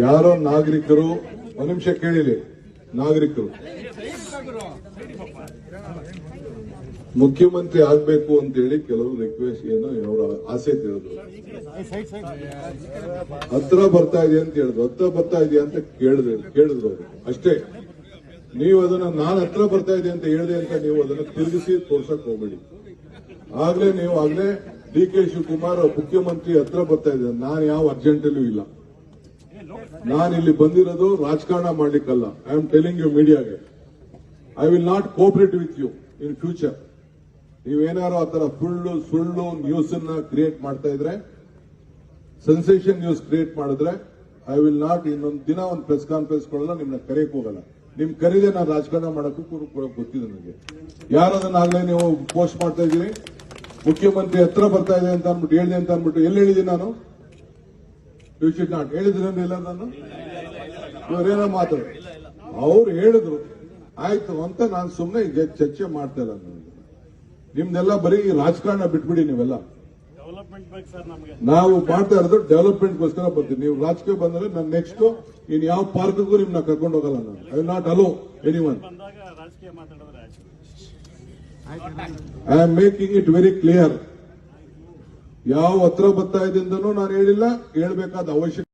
ಯಾರೋ ನಾಗರಿಕರು, ಒಂದು ನಿಮಿಷ ಕೇಳಿಲಿ, ನಾಗರಿಕರು. ಮುಖ್ಯಮಂತ್ರಿ ಆಗ್ಬೇಕು ಅಂತ ಹೇಳಿ ಕೆಲವರು ರಿಕ್ವೆಸ್ಟ್ ಏನೋ ಅವರ ಆಸೆ ತಿಳಿದ್ರು ಹತ್ರ ಬರ್ತಾ ಇದೆ ಅಂತ ಹೇಳಿದ್ರು. ಹತ್ರ ಬರ್ತಾ ಇದೆಯಾ ಅಂತ ಕೇಳಿದ್ರು ಕೇಳಿದ್ರು ಅವರು. ಅಷ್ಟೇ. ನೀವು ಅದನ್ನ ನಾನು ಹತ್ರ ಬರ್ತಾ ಇದೆ ಅಂತ ಹೇಳಿದೆ ಅಂತ ನೀವು ಅದನ್ನ ತಿರುಗಿಸಿ ತೋರ್ಸಕ್ ಹೋಗ್ಬೇಡಿ. ಆಗ್ಲೇ ನೀವು ಆಗ್ಲೇ ಡಿ ಕೆ ಶಿವಕುಮಾರ್ ಮುಖ್ಯಮಂತ್ರಿ ಹತ್ರ ಬರ್ತಾ ಇದ್ದಾರೆ. ನಾನು ಯಾವ ಅರ್ಜೆಂಟಲ್ಲೂ ಇಲ್ಲ. ನಾನು ಇಲ್ಲಿ ಬಂದಿರೋದು ರಾಜಕಾರಣ ಮಾಡ್ಲಿಕ್ಕಲ್ಲ. I am telling you ಮೀಡಿಯಾಗೆ I will not cooperate with you in future ನೀವೇನಾರು ಆ ತರ ಫುಲ್ಲು ಸುಳ್ಳು ನ್ಯೂಸ್ ಅನ್ನ ಕ್ರಿಯೇಟ್ ಮಾಡ್ತಾ ಇದ್ರೆ ಸೆನ್ಸೇಷನ್ ನ್ಯೂಸ್ ಕ್ರಿಯೇಟ್ ಮಾಡಿದ್ರೆ ಐ ವಿಲ್ ನಾಟ್ ಇನ್ನೊಂದು ದಿನ ಒಂದು ಪ್ರೆಸ್ ಕಾನ್ಫರೆನ್ಸ್ ಕೊಡಲ್ಲ, ನಿಮ್ನ ಕರೆಯಕ್ಕೆ ಹೋಗಲ್ಲ. ನಿಮ್ ಕರೀದೆ ನಾನು ರಾಜಕಾರಣ ಮಾಡೋಕ್ಕೂ ಕೂಡ ಗೊತ್ತಿದೆ ನನಗೆ. ಯಾರದನ್ನಾಗ್ಲೇ ನೀವು ಪೋಸ್ಟ್ ಮಾಡ್ತಾ ಇದ್ದೀರಿ? ಮುಖ್ಯಮಂತ್ರಿ ಹತ್ರ ಬರ್ತಾ ಇದೆ ಅಂತ ಅಂದ್ಬಿಟ್ಟು, ಹೇಳಿದೆ ಅಂತ ಅಂದ್ಬಿಟ್ಟು ಎಲ್ಲಿ ಹೇಳಿದ್ದೀನಿ ನಾನು? ಯು ಶುಡ್ ನಾಟ್ ಹೇಳಿದ್ರೆ ಇಲ್ಲ ನಾನು? ಇವರೇನೋ ಮಾತು ಅವ್ರು ಹೇಳಿದ್ರು, ಆಯ್ತು ಅಂತ ನಾನು ಸುಮ್ಮನೆ ಈಗ ಚರ್ಚೆ ಮಾಡ್ತಾ ಇಲ್ಲ ನಿಮ್ದೆಲ್ಲ ಬರೀ ರಾಜಕಾರಣ ಬಿಟ್ಬಿಡಿ ನೀವೆಲ್ಲ. ನಾವು ಮಾಡ್ತಾ ಇರೋದು ಡೆವಲಪ್ಮೆಂಟ್ಗೋಸ್ಕರ ಬರ್ತೀನಿ ನೀವು ರಾಜಕೀಯ ಬಂದ್ರೆ ನಾನು ನೆಕ್ಸ್ಟ್ ಇನ್ ಯಾವ ಪಾರ್ಕ್ಗೂ ನಿಮ್ನ ಕರ್ಕೊಂಡು ಹೋಗಲ್ಲ ನಾನು. I not allow any one ಬಂದಾಗ ರಾಜಕೀಯ ಮಾತಾಡಿದ್ರೆ ಆಯ್ತು I am making it very clear ಯಾವ ಹತ್ರ ಬರ್ತಾ ಇದೆ ಅಂತಾನೂ ನಾನು ಹೇಳಿಲ್ಲ ಹೇಳ್ಬೇಕಾದ ಅವಶ್ಯಕ